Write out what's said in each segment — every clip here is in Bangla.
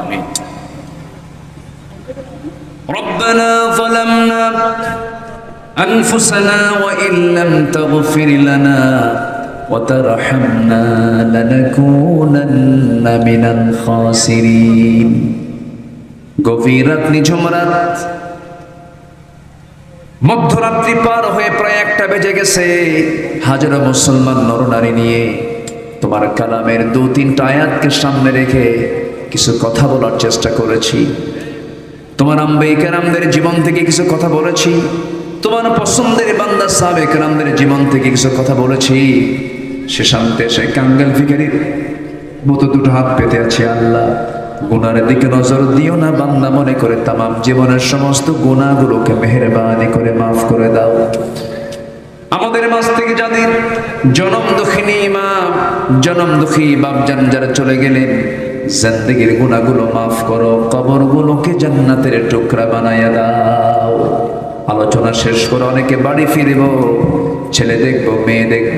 আমিন ربنا ظلمنا أنفسنا وإن لم تغفر لنا وترحمنا لنكونن من الخاسرين গভীর রাত নিঝুম রাত মধ্যরাত্রি পার হয়ে প্রায় একটা বেজে গেছে হাজারো মুসলমান নরনারী নিয়ে তোমার কালামের দু তিনটা আয়াতকে সামনে রেখে কিছু কথা বলার চেষ্টা করেছি। তোমার আম্বে কেরামদের জীবন থেকে কিছু কথা বলেছি। তোমার পছন্দের বান্দা সাবে কেরামদের জীবন থেকে কিছু কথা বলেছি। সে শান্তে, সে কাঙ্গাল ফিকারির মতো দুটো হাত পেতে আছে আল্লাহ। গুনার দিকে নজর দিও না বান্দা মনে করে তামাম জীবনের সমস্ত গুণাগুলোকে মেহরবানি করে মাফ করে দাও। আমাদের মাঝ থেকে যাদের জনম দুঃখিনী মা, জনম দুঃখী বাপজান যারা চলে গেলেন জিন্দগির গুণাগুলো মাফ করো, কবরগুলোকে জান্নাতের টুকরা বানাইয়া দাও। আলোচনা শেষ করে অনেকে বাড়ি ফিরব, ছেলে দেখব, মেয়ে দেখব,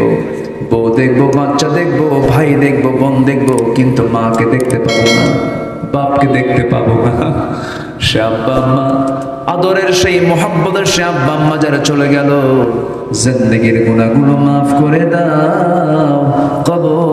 বউ দেখব, বাচ্চা দেখব, ভাই দেখব, বোন দেখব, কিন্তু মাকে দেখতে পাবো না, বাপকে দেখতে পাবো না। সে আব্বা আম্মা, আদরের সেই মোহাম্মদের সে আব্বা আম্মা যারা চলে গেল, জিন্দগির গুণাগুলো মাফ করে দাও, কবর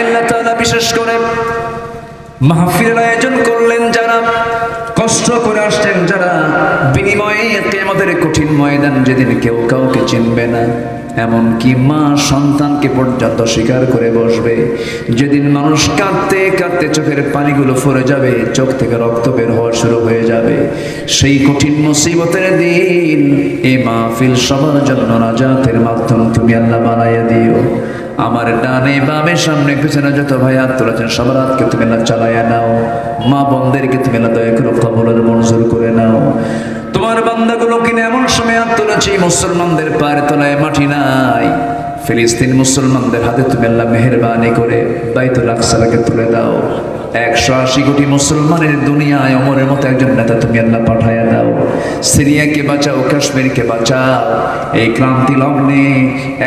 আল্লাহ বিশেষ করে মাহফিলের আয়োজন করলেন, যারা কষ্ট করে আসছেন, যারা বিনিময়ে কেমতের কঠিন ময়দান যেদিন কেউ কাউকে চিনবে না, এমনকি মা সন্তানকে পর্যন্ত স্বীকার করে বসবে। যেদিন মানুষ কাঁদতে কাঁদতে চোখের পানিগুলো ফরে যাবে, চোখ থেকে রক্ত বের হওয়া শুরু হয়ে যাবে। সেই কঠিন মুসিবতের দিন এই মাহফিল সবার জন্য রাজাতের মাধ্যম তুমি আল্লাহ বানাইয়া দিও। আমার ডানে বামে সামনে পিছনে যত ভাই হাত সবার হাতকে তুমি না চালাইয়া নাও। মা বোনদেরকে তুমি না দয়া করে কবলের মঞ্জুর করে নাও। তোমার বান্দাগুলো কিনে এমন সময় হাত মুসলমানদের পায়ের তলায় মাটি নাই। ফিলিস্তিন মুসলমানদের হাতে তুমি আল্লাহ মেহরবানি করে বাইতুল আকসালাকে তুলে দাও। একশো আশি কোটি মুসলমানের দুনিয়ায় অমরের মতো একজন নেতা তুমি আল্লাহ পাঠাইয়া দাও। সিরিয়াকে বাঁচাও, কাশ্মীরকে বাঁচাও। এই ক্রান্তি লগ্নে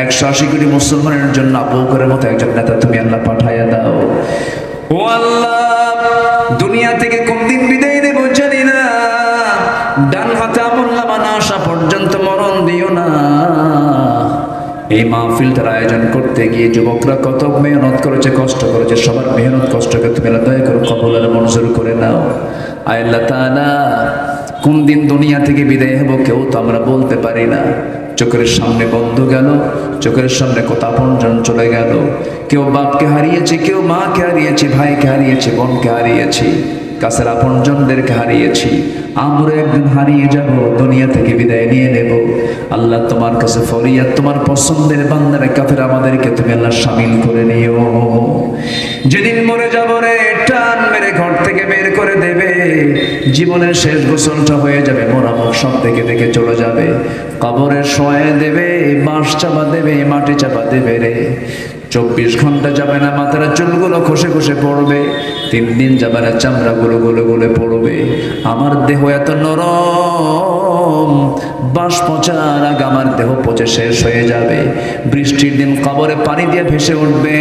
একশো আশি কোটি মুসলমানের জন্য আবুকরের মতো একজন নেতা তুমি আল্লাহ পাঠাইয়া দাও। ও আল্লাহ, দুনিয়া থেকে কোন দিন বিদায় নেব জানি না। ডান হাতে আমল নামা না আসা পর্যন্ত মরণ দিও না। এই মাহফিলটার আয়োজন করতে গিয়ে যুবকরা কত মেহনত করেছে, কষ্ট করেছে, সবার মেহনত, কষ্টকে তুমি দয়া করে কবলের মঞ্জুর করে নাও। আল্লাহ তাআলা কোন দিন দুনিয়া থেকে বিদায় হব কেউ তো আমরা বলতে পারি না। চোখের সামনে বন্ধ গেল, চোখের সামনে আপনজন চলে গেল। কেউ বাপকে হারিয়েছে, কেউ মাকে হারিয়েছে, ভাইকে হারিয়েছে, বোনকে হারিয়েছি, কাছের আপনজনদেরকে হারিয়েছি। আমরা একদিন হারিয়ে যাব, দুনিয়া থেকে বিদায় নিয়ে নেব। আল্লাহ তোমার কাছে ফরিয়াদ, তোমার পছন্দের বান্দারে, কাফের আমাদেরকে তুমি আল্লাহ সামিল করে নিও। যেদিন মরে যাব জীবনের শেষ গোসলটা হয়ে যাবে মোরামুখ সব থেকে দেখে চলে যাবে। কবরের শোয়ে দেবে, বাঁশ চাপা দেবে, মাটি চাপা দেবে রে। চব্বিশ ঘণ্টা যাবে না, মাথার চুলগুলো খসে খসে পড়বে। তিন দিন যাবে না চামড়া গুলো গুলো গুলে পড়বে। আমার দেহ এত নরম পচার আগে আমার দেহ পচে শেষ হয়ে যাবে। বৃষ্টির দিন কবরে পানি দিয়ে ভেসে উঠবে।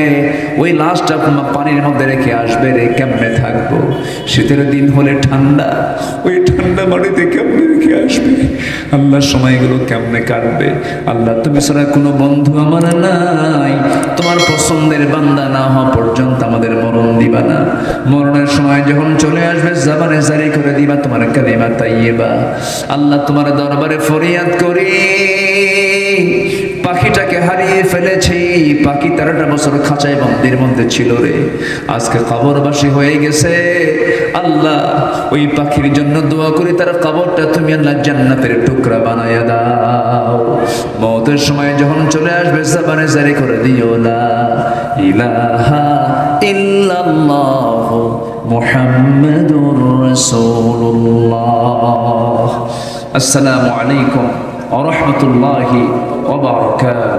ওই লাশটা পানির মধ্যে রেখে আসবে রে, কেমনে থাকব? শীতের দিন হলে ঠান্ডা, ওই ঠান্ডা মাটিতে কেমনে রেখে আসবে? আল্লাহ সময়গুলো কেমনে কাটবে? আল্লাহ তুমি ছাড়া কোনো বন্ধু আমার নাই। তোমার পছন্দের বান্দা না হওয়া পর্যন্ত আমাদের মরণ দিবা না। মরণের সময় যখন চলে আসবে, জাবানে জারি করে দিবা তোমার কালিমা তাইয়েবা আল্লাহ তোমার দরবারে ফরিয়াদ করি। পাখিটাকে হারিয়ে ফেলেছি। পাখি তেরোটা বছর খাঁচায় বন্দির মধ্যে ছিল রে। আজকে কবরবাসী হয়ে গেছে। আল্লাহ, ওই পাখির জন্য দোয়া করি, তার কবরটা তুমি আল্লাহ জান্নাতের টুকরা বানায়া দাও। মৌতের সময় যখন চলে আসবে, জাবানে জারি করে দিও না ইলাহা ইল্লাল্লাহ মুহাম্মাদুর রাসূলুল্লাহ। আসসালামু আলাইকুম। ورحمة الله وبركاته.